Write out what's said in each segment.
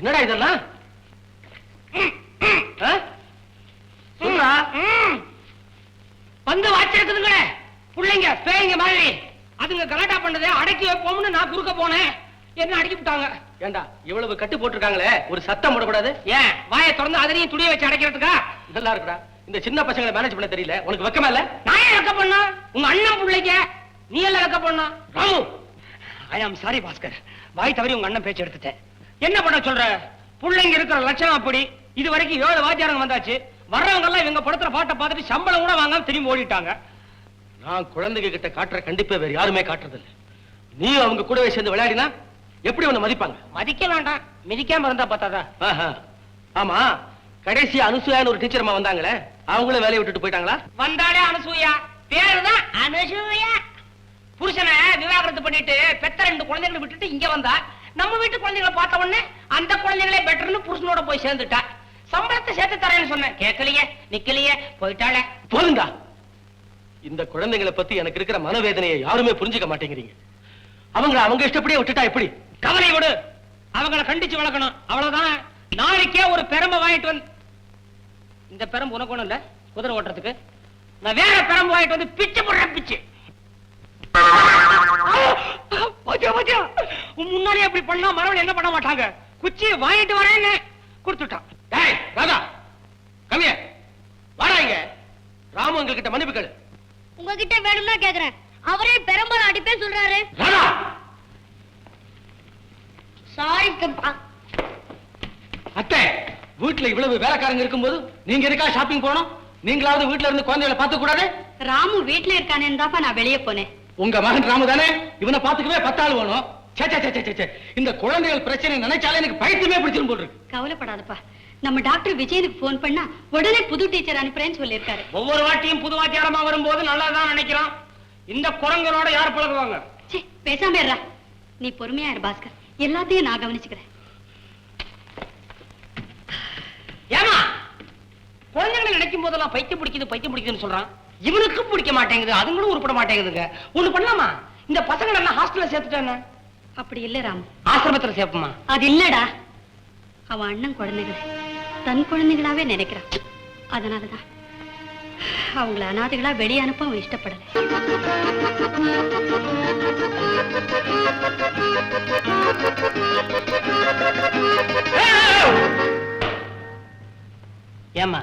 என்னடா இதெல்லாம்? சொல்றா? வந்து வாச்சிருக்குதுங்களே புள்ளைங்க பேய்ங்க மாதிரி. அதுங்க கலாட்டா பண்ணதை அடக்கி வைப்போம்னு நான் குறுக்க போனேன். என்ன அடக்கி விட்டாங்க? ஏண்டா இவ்வளவு கட்டு போட்டிருக்காங்களே? ஒரு சத்தம் போடக்கூடாது? ஏன்? வாயை திறந்து அதனையும் துணியை வச்சு அடைக்கிறதுக்கா? நல்லா இருக்குடா. இந்த சின்ன பசங்களை மேனேஜ் பண்ண தெரியல. உனக்கு வெக்கமா இல்ல? நான் ஏன் வைக்க பண்ணா உங்க அண்ணன் பிள்ளைங்க நீ எல்லாம் வைக்க பண்ணா ராமு! ஐ ஆம் சாரி பாஸ்கர். வாய் தவறி உங்க அண்ணன் பேச்சு எடுத்துட்டேன். என்ன பண்ண சொல்ற? பிள்ளைங்க இருக்கிற லட்சணம் அப்படி. இது வரைக்கும் ஏழு வாத்தியாரங்க வந்தாச்சு. வர்றவங்க எல்லாம் இவங்க படுத்துற பாட்டை பார்த்துட்டு சம்பளம் கூட வாங்காம திரும்பி ஓடிட்டாங்க. நான் குழந்தைங்க கிட்ட காட்டுற கண்டிப்பா வேற யாருமே காட்டுறது இல்ல நீ அவங்க கூடவே சேர்ந்து விளையாடினா எப்படி உன்னை மதிப்பாங்க? மதிக்க வேண்டாம். மிதிக்காம இருந்தா பார்த்தாதா ஆஹா. ஆமா. கடைசி அனுசூயான்னு ஒரு டீச்சர் அம்மா வந்தாங்களே அவங்களும் வேலையை விட்டுட்டு போயிட்டாங்களா? வந்தாலே அனுசூயா. பேருதான். அனுசூயா. புருஷனை விவாகரத்து பண்ணிட்டு பெத்த ரெண்டு குழந்தைகளை விட்டுட்டு இங்க வந்தா. நம்ம வீட்டு குழந்தைகளை பார்த்த உடனே அந்த குழந்தைகளே பெட்டர்னு புருஷனோட போய் சேர்ந்துட்டா. சம்பளத்தை சேர்த்து தரேன்னு சொன்னேன். கேட்கலையே நிக்கலையே போயிட்டாளே. போதுண்டா இந்த குழந்தைங்களை பத்தி எனக்கு இருக்கிற மனவேதனையை யாருமே புரிஞ்சுக்க மாட்டேங்கிறீங்க. அவங்க அவங்க இஷ்டப்படியே விட்டுட்டா எப்படி? கவலை விடு. அவங்கள கண்டிச்சு வளர்க்கணும். அவ்வளவுதான். நாளைக்கே ஒரு பெரம்ப வாங்கிட்டு வந்து இந்த பெரம்பு உனக்கு ஒண்ணும் இல்ல. குதிரை ஓட்டுறதுக்கு. நான் வேற பெரம்பு வாங்கிட்டு வந்து பிச்சு போடுறேன் பிச்சு. பாத்தியா? உன் முன்னாடியே அப்படி பண்ணா மறுபடியும் என்ன பண்ண மாட்டாங்க? குச்சி வாங்கிட்டு வரேன்னு கொடுத்துட்டான். டேய் ராதா கம்மிய வாடா இங்க. ராமு உங்ககிட்ட மன்னிப்பு கேளு. உங்ககிட்ட வேணும்னா கேக்குறேன். அவரே பெரம்பல் அடிப்பேன் சொல்றாரு. ராதா! சாரி அத்தை வீட்டுல இவ்வளவு வேலைக்காரங்க இருக்கும்போது நீங்க எதுக்கா ஷாப்பிங் போனோம் நீங்களாவது வீட்டுல இருந்து குழந்தைகளை பார்த்துக்க கூடாது? ராமு வீட்ல இருக்கானேன்னு தாப்பா நான் வெளியே போனேன். உங்க மகன் ராமு தானே? இவனை பாத்துக்கவே பத்தாள் வேணும். இந்த குழந்தைகள் பிரச்சனை நினைச்சாலே எனக்கு பயத்துமே பிடிச்சிரும் போல் இருக்கு. கவலைப்படாதப்பா. நம்ம டாக்டர் விஜயனுக்கு போன் பண்ணா உடனே புது டீச்சர் அனுப்புறேன்னு சொல்லியிருக்காரு. ஒவ்வொரு வாட்டியும் புது வாத்தியாரமா வரும்போது நல்லதான் நினைக்கிறான். இந்த குரங்களோட யார் பழகுவாங்க? பேசாம இருடா. நீ பொறுமையா இரு பாஸ்கர். எல்லாத்தையும் நான் கவனிச்சுக்கிறேன். ஏமா குழந்தைங்களை நினைக்கும் போதெல்லாம் பைத்தியம் பிடிக்குது பைத்தியம் பிடிக்குதுன்னு சொல்றான். இவனுக்கும் பிடிக்க மாட்டேங்குது அதுங்களும் உருப்பட மாட்டேங்குதுங்க. ஒண்ணு பண்ணலாமா? இந்த பசங்களை எல்லாம் ஹாஸ்டல்ல சேர்த்துட்டானே அப்படி இல்ல ராமு. ஆசிரமத்துல சேர்ப்போமா? அது இல்லடா. அவன் அண்ணன் குழந்தைகளை. தன் குழந்தைகளாவே நினைக்கிறான் அதனாலதான். அவங்கள அனாதைகளா வெளியே அனுப்ப அவன் இஷ்டப்படல. ஏமா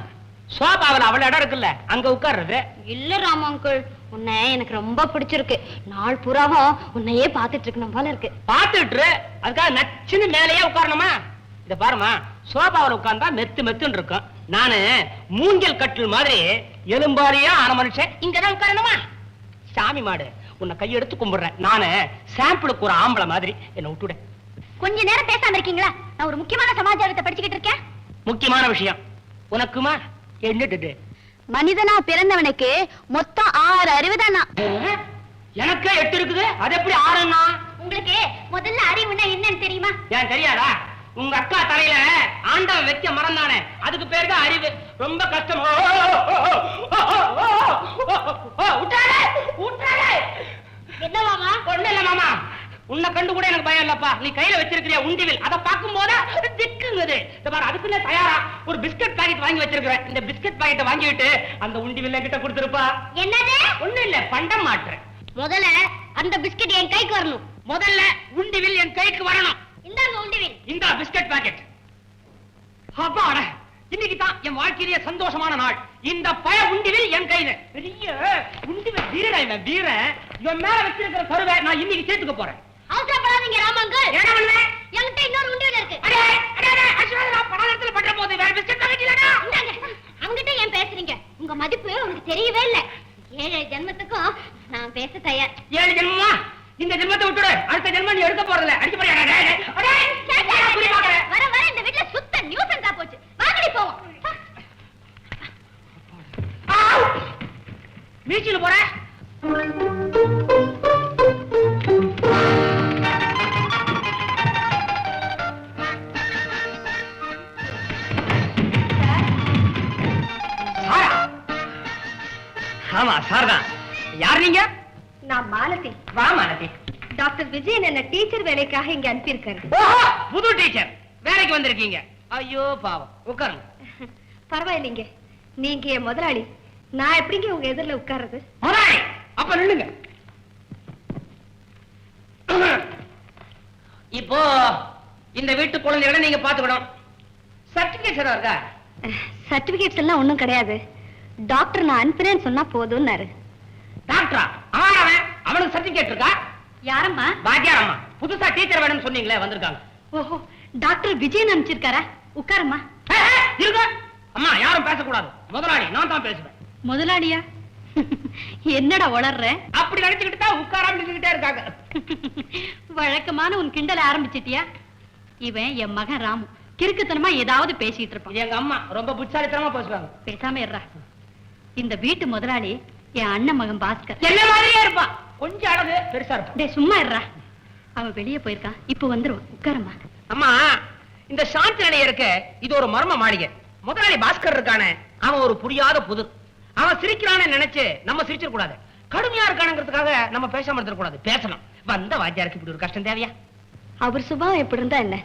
சோபாவில் அவள இடம் இருக்குல்ல அங்க உட்கார்றது? இல்ல ராம அங்கிள் உன்னை எனக்கு ரொம்ப பிடிச்சிருக்கு. நாள் பூராவும் உன்னையே பாத்துட்டு இருக்கணும் போல இருக்கு. பாத்துட்டு அதுக்காக நச்சுன்னு மேலேயே உட்காரணுமா? இத பாருமா சோபாவில் உட்கார்ந்தா மெத்து மெத்துன்னு இருக்கும். நானு மூஞ்சல் கட்டில் மாதிரி எலும்பாரியா ஆன மனுஷன். இங்கதான் உட்காரணுமா? சாமி மாடு உன்னை கையெடுத்து கும்பிடுறேன். நானு சாம்பிளுக்கு ஒரு ஆம்பளை மாதிரி. என்ன விட்டுடு. கொஞ்ச நேரம் பேசாம இருக்கீங்களா? நான் ஒரு முக்கியமான சமாச்சாரத்தை படிச்சுக்கிட்டு இருக்கேன். முக்கியமான விஷயம். உனக்குமா? என்னது மனிதனா பிறந்தவனுக்கு மொத்தம் ஆறு அறிவுதானா எனக்கே எட்டு இருக்குது அது எப்படி ஆறுனா உங்களுக்கு முதல்ல அறிவுனா என்னன்னு தெரியுமா ஏன் தெரியாதா உங்க அக்கா தலையில ஆண்டவன் வைக்க மறந்தானே அதுக்கு பேரு தான் அறிவு ரொம்ப கஷ்டம் என்ன மாமா ஒண்ணு இல்ல மாமா உன்னை கண்டு கூட எனக்கு பயம் இல்லப்பா. நீ கையில வச்சிருக்கிறிய உண்டிவில். அதை பார்க்கும் போது திக்குங்குது. அதுக்குள்ள தயாரா. ஒரு பிஸ்கட் பாக்கெட் வாங்கி வச்சிருக்கிறேன். இந்த பிஸ்கட் பாக்கெட்டை வாங்கிட்டு அந்த உண்டிவில் கிட்ட கொடுத்துருப்பா. என்னது? ஒண்ணும் இல்ல பண்டம் மாட்டுறேன். முதல்ல அந்த பிஸ்கட் என் கைக்கு வரணும். முதல்ல உண்டிவில் என் கைக்கு வரணும். இந்தாங்க உண்டிவில். இந்த பிஸ்கட் பாக்கெட். அப்பாடா இன்னைக்கு தான் என் வாழ்க்கையிலேயே சந்தோஷமான நாள். இந்த பய உண்டிவில் என் கையில. பெரிய உண்டிவில் வீரன் வீரன். இவன் மேல வச்சிருக்கிற கருவை நான் இன்னைக்கு சேர்த்துக்க போறேன். அவசரப்படாதீங்க ராமங்கள் என்ன பண்ணல என்கிட்ட இன்னொரு உண்டிவில் இருக்கு. அடே அடே அடே அஸ்வதா நான் பணத்துல பண்ற போது வேற பிஸ்கட் பாக்கெட் இல்லடா இந்தாங்க அவங்கிட்ட ஏன் பேசுறீங்க? உங்க மதிப்பு உனக்கு தெரியவே இல்ல. ஏழு ஜென்மத்துக்கும் நான் பேச தயார். ஏழு ஜென்மமா ஆமா சார் தான். யார் நீங்க? நான் மாலதி. வா மாலதி. டாக்டர் விஜயன் என்ன டீச்சர் வேலைக்காக இங்க அனுப்பியிருக்காரு. புது டீச்சர். வேலைக்கு வந்திருக்கீங்க. ஐயோ பாவம். உட்காருங்க. பரவாயில்லைங்க. நீங்க என் முதலாளி. நான் எப்படிங்க உங்க எதிரில் உட்கார்றது? முதலாளி அப்ப நில்லுங்க. இப்போ இந்த வீட்டு குழந்தைகளை நீங்க பாத்துக்கணும் சர்டிபிகேட் இருக்கா சர்டிபிகேட்ஸ் எல்லாம் ஒண்ணும் கிடையாது. டாக்டர் நான் அனுப்புறேன்னு சொன்னா போதும்னாரு. டாக்டரா? அவன் அவன் அவனுக்கு சர்டிபிகேட் இருக்கா? யாரம்மா? வாத்தியார் அம்மா புதுசா டீச்சர் வேணும்னு சொன்னீங்களே வந்திருக்காங்க. ஓஹோ டாக்டர் விஜயன் அனுப்பிச்சிருக்காரா? உட்காரம்மா. இருங்க. அம்மா யாரும் பேசக்கூடாது. முதலாளி நான் தான் பேசுவேன். முதலாளியா? என்னடா வளர்ற அப்படி நினைச்சுக்கிட்டு தான் உட்காராம இருக்காங்க. வழக்கமான உன் கிண்டல ஆரம்பிச்சிட்டியா? இவன் என் மகன் ராமு. கிறுக்குத்தனமா ஏதாவது பேசிட்டு இருப்பான். எங்க அம்மா ரொம்ப புத்தாலித்தனமா பேசுவாங்க. பேசாம இருடா. இந்த வீட்டு முதலாளி என் அண்ணன் மகன் பாஸ்கர். என்ன மாதிரியே இருப்பான் கொஞ்சம் அழகு பெருசா இருப்பான் டேய் சும்மா இருடா. அவன் வெளியே போயிருக்கான். இப்போ வந்துருவான். உட்காரம்மா. அம்மா இந்த சாந்தி நிலையருக்கு இது ஒரு மர்ம மாளிகை. முதலாளி பாஸ்கர் இருக்கானே அவன் ஒரு புரியாத புதிர். அவன் சிரிக்கிறான்னு நினைச்சு நம்ம சிரிச்சிட கூடாது. கடுமையா இருக்கானுங்கிறதுக்காக நம்ம பேசாம இருந்துட கூடாது. பேசணும் வந்த வாத்தியாருக்கு இப்படி ஒரு கஷ்டம் தேவையா? அவர் சுபாவம் எப்படி இருந்தா என்ன?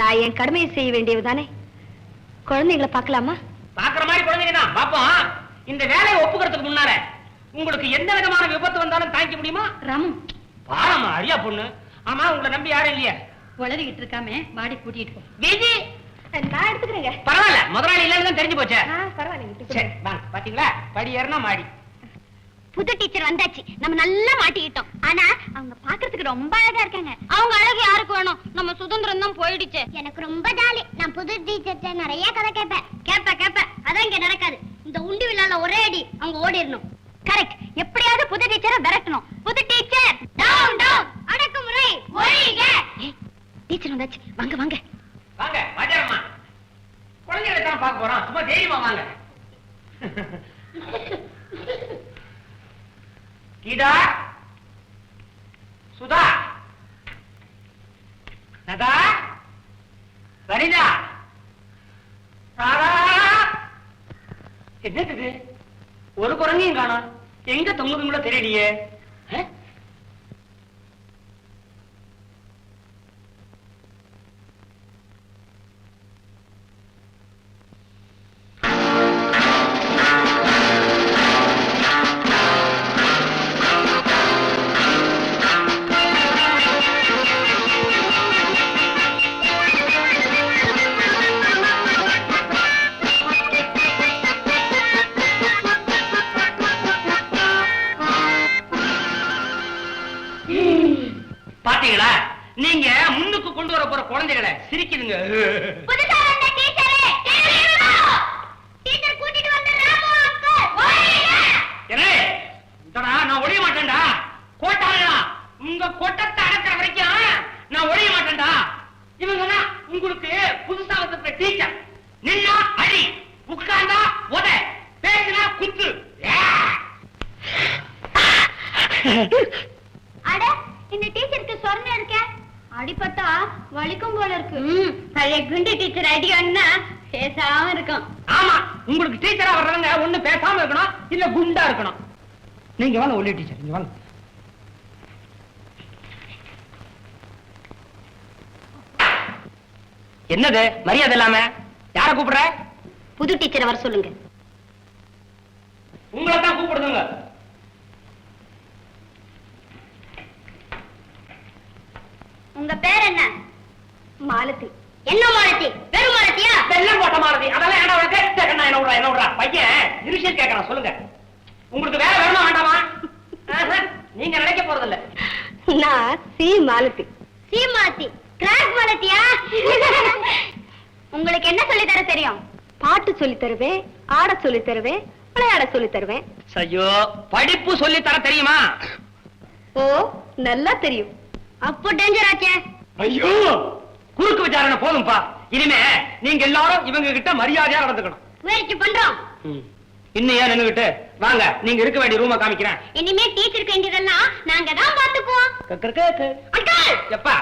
நான் என் கடமையை செய்ய வேண்டியதுதானே? குழந்தைகளை பார்க்கலாமா? பாக்குற மாதிரி குழந்தைங்க தான். பாப்போம். இந்த வேலையை ஒப்புக்கிறதுக்கு முன்னால உங்களுக்கு எந்த விதமான விபத்து வந்தாலும் தாங்கிக்க முடியுமா? ராமு. பாரம்மா அரியா பொண்ணு. ஆமா உங்களை நம்பி யாரும் இல்லையா. உளறிக்கிட்டு இருக்காம வாடி கூட்டிட்டு போ. விஜி! நான் எடுத்துக்கிறேங்க. பரவாயில்ல முதலாளி இல்லைன்னு தான் தெரிஞ்சு போச்சே. வாங்க பாத்தீங்களா? படி ஏறினா மாடி. புது டீச்சர் வந்தாச்சு. நம்ம நல்லா மாட்டிக்கிட்டோம். ஆனா அவங்க பாக்குறதுக்கு ரொம்ப அழகா இருக்காங்க. அவங்க அழகு யாருக்கு வேணும்? நம்ம சுதந்திரம் தான் போயிடுச்சு. எனக்கு ரொம்ப ஜாலி. நான் புது டீச்சர்ட்ட நிறைய கதை கேட்பேன். கேட்ப கேட்ப அதான் இங்க நடக்காது. இந்த உண்டி விழால ஒரே அடி அவங்க ஓடிடணும். கரெக்ட் எப்படியாவது புது டீச்சரை விரட்டணும். புது டீச்சர் டவுன் டவுன் அடக்குமுறை. ஒழிங்க டீச்சர் வந்தாச்சு. வாங்க வாங்க. வாங்க வாஜரம்மா. குழந்தைகளை தான் பார்க்க போறோம். சும்மா தைரியமா வாங்க. கீதா. சுதா. என்னது ஒரு குரங்கையும் காணா. எங்க தொங்குதுங்களோ தெரியலையே? இல்ல குண்டா இருக்கணும். நீங்க வாங்க ஒல்லி டீச்சர் நீங்க வாங்க. என்னது மரியாதை இல்லாம? யார கூப்பிடுற? புது டீச்சரை வர சொல்லுங்க. உங்களை தான் கூப்பிடுங்க உங்க பேர் என்ன? மாலதி. என்ன மாலதி பெரும் மாலதியா வெள்ளம் போட்ட மாதிரி அதெல்லாம் என்ன உனக்கு? என்ன என்ன விடுறா என்ன விடுறா? பையன் இனிஷியல் கேட்கறான் சொல்லுங்க. உங்களுக்கு வேலை வேணுமா வேண்டாமா? நீங்க நினைக்க போறது இல்ல நான் சி மாலதி சி மாலதி கிராக் மாலதியா உங்களுக்கு என்ன சொல்லி தர தெரியும்? பாட்டு சொல்லி தருவேன் ஆட சொல்லி தருவேன் விளையாட சொல்லி தருவேன். ஐயோ படிப்பு சொல்லி தர தெரியுமா? ஓ நல்லா தெரியும். அப்போ டேஞ்சர் ஆச்சே. ஐயோ! குறுக்கு விசாரணை போதும்பா. இனிமே நீங்க எல்லாரும் இவங்க கிட்ட மரியாதையா நடந்துக்கணும். முயற்சி பண்றோம். இன்னும் ஏன் நின்னுகிட்டு? வாங்க நீங்க இருக்க வேண்டிய ரூம காமிக்கிறேன். இனிமே டீச்சருக்கு வேண்டியதெல்லாம் நாங்க தான் பாத்துக்குவோம் எப்பா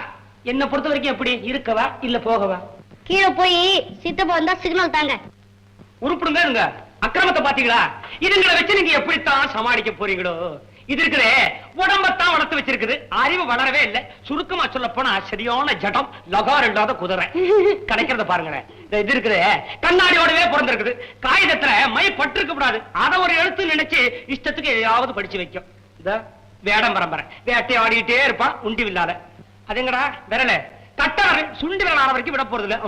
என்ன பொறுத்த வரைக்கும் எப்படி? இருக்கவா இல்ல போகவா? கீழே போய் சித்தப்பா வந்தா சிக்னல் தாங்க. உருப்பிடுங்க இருங்க. அக்கிரமத்தை பாத்தீங்களா இதுங்களை வச்சு நீங்க எப்படித்தான் சமாளிக்க போறீங்களோ? இது இருக்குது உடம்பத்தான் வளர்த்து வச்சிருக்குது. அறிவு வளரவே இல்ல. சுருக்கமா சொல்ல போனா சரியான ஜடம் லகார் இல்லாத குதிரை. கிடைக்கிறத பாருங்களேன். இது இருக்குது கண்ணாடியோடவே பிறந்திருக்குது. காகிதத்துல மை பட்டிருக்க கூடாது. அத ஒரு எழுத்து நினைச்சு இஷ்டத்துக்கு எதையாவது படிச்சு வைக்கும். இந்த வேடம் பரம்பரை. வேட்டை ஆடிட்டே இருப்பான் உண்டி இல்லாத அதுங்கடா விரல. கட்டாரு சுண்டி விரல் ஆன வரைக்கும் விட போறது இல்ல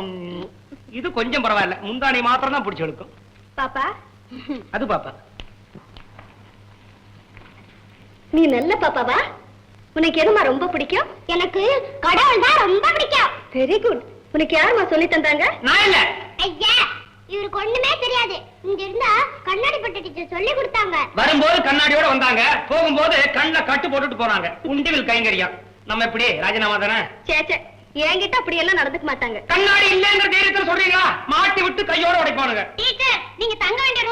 இது கொஞ்சம் பரவாயில்ல. முந்தாணி மாத்திரம் தான் பிடிச்சு எடுக்கும். பாப்பா. அது பாப்பா. நீ நல்ல பாப்பாவா? உனக்கு எதுமா ரொம்ப பிடிக்கும்? எனக்கு கடவுள் தான் ரொம்ப பிடிக்கும். வெரி குட் உனக்கு யாருமா சொல்லி தந்தாங்க? நான் இல்ல. ஐயா இவருக்கு ஒண்ணுமே தெரியாது. இங்க இருந்தா கண்ணாடி பட்ட டீச்சர் சொல்லி கொடுத்தாங்க. வரும்போது கண்ணாடியோட வந்தாங்க. போகும்போது கண்ணுல கட்டு போட்டுட்டு போனாங்க. உண்டிவில் கைங்கரியம். நம்ம எப்படி ராஜினாமா தானே? சே சே. என்கிட்ட அப்படி எல்லாம் நடந்துக்க மாட்டாங்க. கண்ணாடி இல்லைங்கிற தைரியத்துல சொல்றீங்களா? மாட்டி விட்டு கையோட உடைப்பானுங்க டீச்சர் நீங்க தங்க வேண்டிய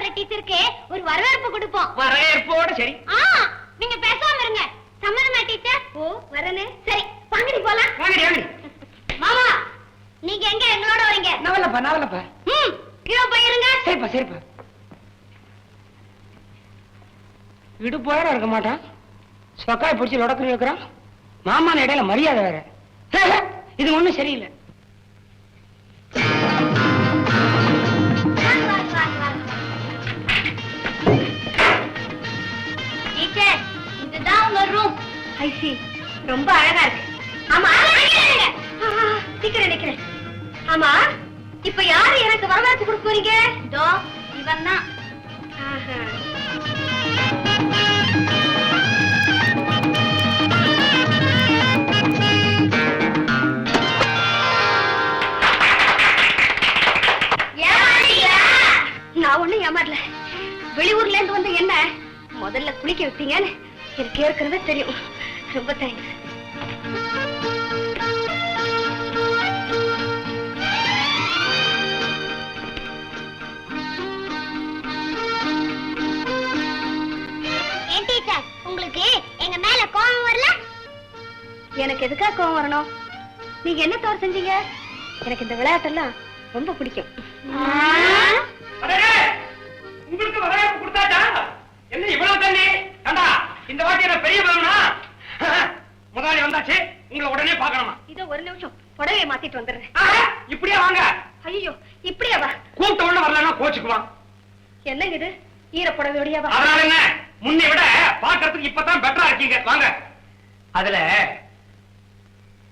எப்பவுமே புதுசா வர டீச்சருக்கு ஒரு வரவேற்பு கொடுப்போம். வரவேற்போட சரி. ஆ நீங்க பேசாம இருங்க. சம்மதமா டீச்சர்? ஓ வரனே. சரி வாங்கடி போலாம். வாங்கடி வாங்கடி. மாமா நீங்க எங்க எங்களோட வரீங்க? நவலப்பா நவலப்பா. ம் கீழே போயிருங்க சரிப்பா சரிப்பா. இடுப்போட இருக்க மாட்டான். சொக்காய் பிடிச்சி லொடக்குன்னு இருக்கிறான் மாமான இடையில மரியாதை வேற. இது ஒண்ணும் சரியில்லை. ரொம்ப அழகா இருக்கு. ஆமா அங்கே நிக்கிறேன் ஆமா இப்ப யாரு எனக்கு வரவேற்பு கொடுக்க போறீங்க? இதோ இவன் தான் நான் ஒண்ணும் ஏமாறல வெளியூர்ல இருந்து வந்து என்ன? முதல்ல குளிக்க வைப்பீங்கன்னு எனக்கு ஏற்கனவே தெரியும். ரொம்ப தேங்க்ஸ் எனக்கு எதுக்கா கோவம் வரணும்? நீங்க என்ன தவறு செஞ்சீங்க? எனக்கு இந்த விளையாட்டெல்லாம் ரொம்ப பிடிக்கும். உங்களுக்கு வரவேற்பு கொடுத்தாச்சா என்ன இவ்வளவு தண்ணி கண்டா இந்த வாட்டி என்ன பெரிய பலனா முதலாளி வந்தாச்சு உங்களை உடனே பார்க்கணுமா இதோ ஒரு நிமிஷம் புடவையை மாத்திட்டு வந்துடுறேன். இப்படியே வாங்க. ஐயோ இப்படியா வா. கூப்பிட்ட உடனே வரலன்னா கோச்சுக்குவான் என்னங்க இது? ஈர புடவையோடயா வா அதனால என்ன? முன்னை விட பாக்குறதுக்கு இப்பதான் பெட்டரா இருக்கீங்க. வாங்க. அதுல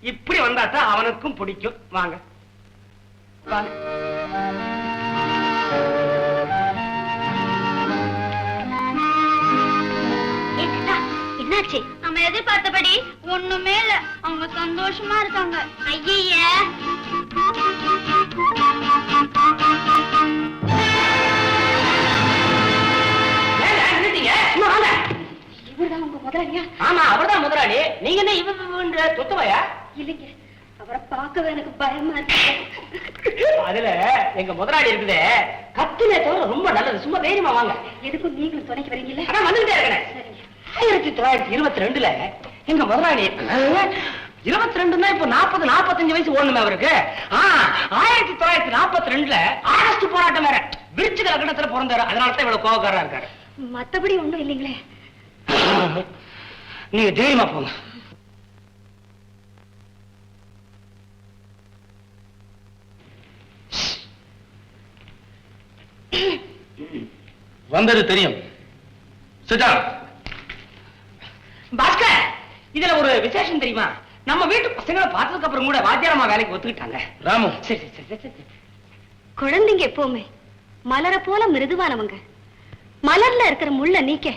இப்படி வந்தா தான் அவனுக்கும் பிடிக்கும். வாங்க. வாங்க. என்னாச்சு? நம்ம எதிர்பார்த்தபடி ஒண்ணுமே இல்ல. அவங்க சந்தோஷமா இருக்காங்க. ஐய. இவர்தான் உங்க முதலாளியா? ஆமா அவர்தான் முதலாளி. நீங்க என்ன இவன்ற தொத்துவையா? இல்லைங்க. அவரை பார்க்கவே எனக்கு பயமா இருக்கு. அதுல எங்க முதலாளி இருக்குதே. கத்துனே தவிர ரொம்ப நல்லது. சும்மா தைரியமா வாங்க. எதுக்கும் நீங்களும் துணைக்கு அதான் வந்துட்டே இருக்கேன். சரிங்க. ஆயிரத்தி தொள்ளாயிரத்தி இருபத்தி ரெண்டுல எங்க முதலாளி இருபத்தி ரெண்டுன்னா இப்ப நாற்பது நாற்பத்தஞ்சு வயசு ஓடணுமே அவருக்கு. ஆ, ஆயிரத்தி தொள்ளாயிரத்தி நாற்பத்தி ரெண்டுல ஆகஸ்ட் போராட்டம் வேற. விருச்சிக லக்னத்துல பிறந்தாரு. அதனால தான் இவ்வளவு கோவக்காரரா இருக்காரு. மத்தபடி ஒண்ணும் இல்லைங்களே. நீங்க தைரியமா போங்க. வந்தது தெரியும். சிதா பாஸ்கர் இதுல ஒரு விசேஷம் தெரியுமா? நம்ம வீட்டு பசங்களை பார்த்ததுக்கு அப்புறம் கூட வாத்தியாரமா வேலைக்கு ஒத்துக்கிட்டாங்க. ராமு. சரி சரி சரி குழந்தைங்க எப்பவுமே மலர போல மிருதுவானவங்க. மலர்ல இருக்கிற முள்ள நீக்க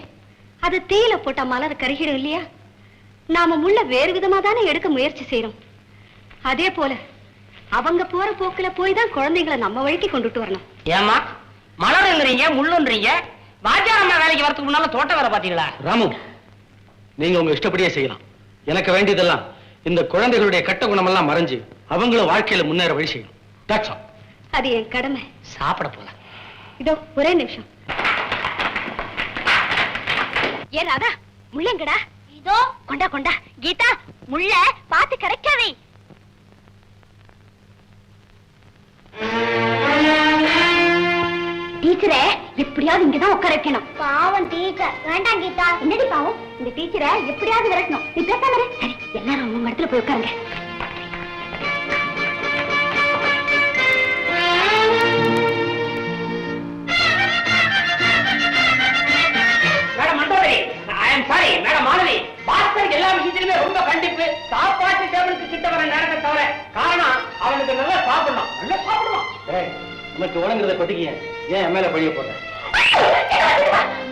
அது தீயில போட்டா மலர் கருகிடும் இல்லையா? நாம முள்ள வேறு விதமா தானே எடுக்க முயற்சி செய்யறோம் அதே போல அவங்க போற போக்குல போய் தான் குழந்தைங்களை நம்ம வழிக்கு கொண்டுட்டு வரணும். ஏமா மலருங்கிறீங்க முள்ளுன்றீங்க. வாத்தியாரம்மா வேலைக்கு வரதுக்கு முன்னால தோட்ட வேலை பாத்தீங்களா ராமு. நீங்க உங்க இஷ்டப்படியே செய்யலாம். எனக்கு வேண்டியதெல்லாம் இந்த குழந்தைகளுடைய கெட்ட குணமெல்லாம் மறைஞ்சு அவங்களும் வாழ்க்கையில முன்னேற வழி செய்யணும். அது என் கடமை. சாப்பிட போல. இதோ ஒரே நிமிஷம். ஏ ராதா முள்ளங்கடா? இதோ கொண்டா கொண்டா. கீதா முள்ள பாத்து கரெக்டா வை டீச்சரே எப்படியாவது இங்கதான் உட்கார வைக்கணும். பாவம் டீச்சர் வேண்டாம் கீதா. என்னடி பாவம்? இந்த டீச்சரை எப்படியாவது விரட்டணும். நீ பேசாம. சரி எல்லாரும் உங்க இடத்துல போய் உட்காருங்க. சாப்பாட்டு டேபிளுக்கு கிட்ட வர நேரத்தை தவிர காரணம் அவனுக்கு நல்லா சாப்பிடணும். நல்லா சாப்பிடணும். ஏய், உனக்கு ஒழுங்குறத கொட்டிக்கிய. ஏன் என் மேல பழிய போடுற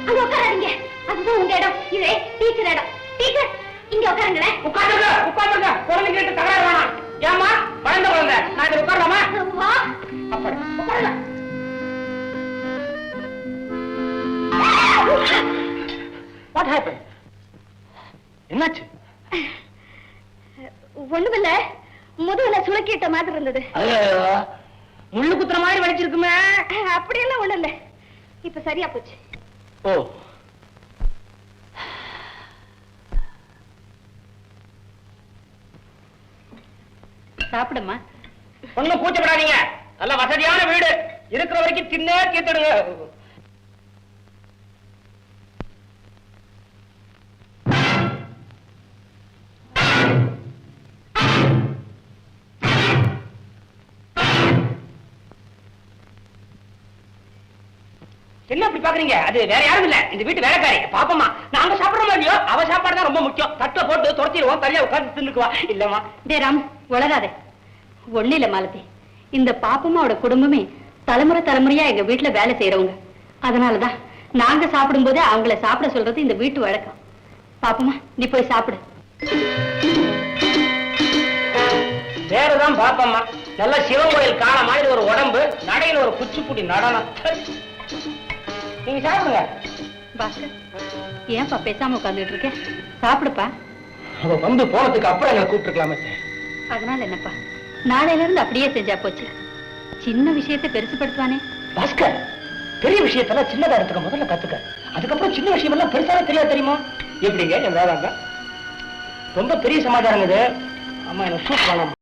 அங்க உட்காராதீங்க. அதுதான் உங்க இடம். இது டீச்சர் இடம். டீச்சர் இங்க உட்காருங்களேன். உட்கார்ந்துங்க உட்கார்ந்துங்க குழந்தைங்க கிட்ட தகராறு வேணாம். ஏமா குழந்தை குழந்தை நான் இதில் உட்காரலாமா? வா அப்படி. உட்காருங்க. வாட் ஹேப்பன் என்னாச்சு? ஒண்ணுமில்ல. முதுகுல சுளுக்கிட்ட மாதிரி இருந்தது. முள்ளு குத்துற மாதிரி வலிச்சிருக்குமே. அப்படியெல்லாம் ஒண்ணு இல்ல. இப்ப சரியா போச்சு. ஓ. சாப்பிடுமா ஒண்ணும் கூச்சப்படாதீங்க நல்ல வசதியான வீடு. இருக்கிற வரைக்கும் தின்னே தீர்த்துடுங்க. என்ன அப்படி பாக்குறீங்க? அது வேற யாரும் இல்ல. இந்த வீட்டு வேலைக்காரி. பாப்பமா நாங்க சாப்பிடுறோம் இல்லையோ? அவ சாப்பாடு தான் ரொம்ப முக்கியம். தட்டை போட்டு துரத்திடுவோம். தனியா உட்கார்ந்து தின்னுக்குவா. இல்லம்மா. டே ராம் உளராதே ஒண்ணு இல்ல மாலதி. இந்த பாப்பம்மாவோட குடும்பமே தலைமுறை தலைமுறையா எங்க வீட்டுல வேலை செய்யறவங்க அதனாலதான் நாங்க சாப்பிடும்போதே அவங்கள சாப்பிட சொல்றது இந்த வீட்டு வழக்கம். பாப்பம்மா நீ போய் சாப்பிடு. வேறதான் பாப்பம்மா. நல்ல சிவன் கோயில் காண மாதிரி ஒரு உடம்பு நடையில ஒரு குச்சிப்புடி நடனம். நீங்க சாப்பிடுங்க. பாஸ்கர் ஏன்பா பேசாம உட்கார்ந்துட்டு இருக்க? சாப்பிடுப்பா. அவ வந்து போனதுக்கு அப்புறம் எங்களை கூப்பிட்டுருக்கலாமே. அதனால என்னப்பா? நாளையில இருந்து அப்படியே செஞ்சா போச்சு. சின்ன விஷயத்தை பெருசுப்படுத்துவானே. பாஸ்கர் பெரிய விஷயத்தெல்லாம் சின்னதா எடுத்துக்க முதல்ல கத்துக்க. அதுக்கப்புறம் சின்ன விஷயம் எல்லாம் பெருசாவே தெரியாது தெரியுமா? எப்படிங்க என் வேதாங்க ரொம்ப பெரிய சமாச்சாரம் இது. அம்மா எனக்கு சூப் வேணாம்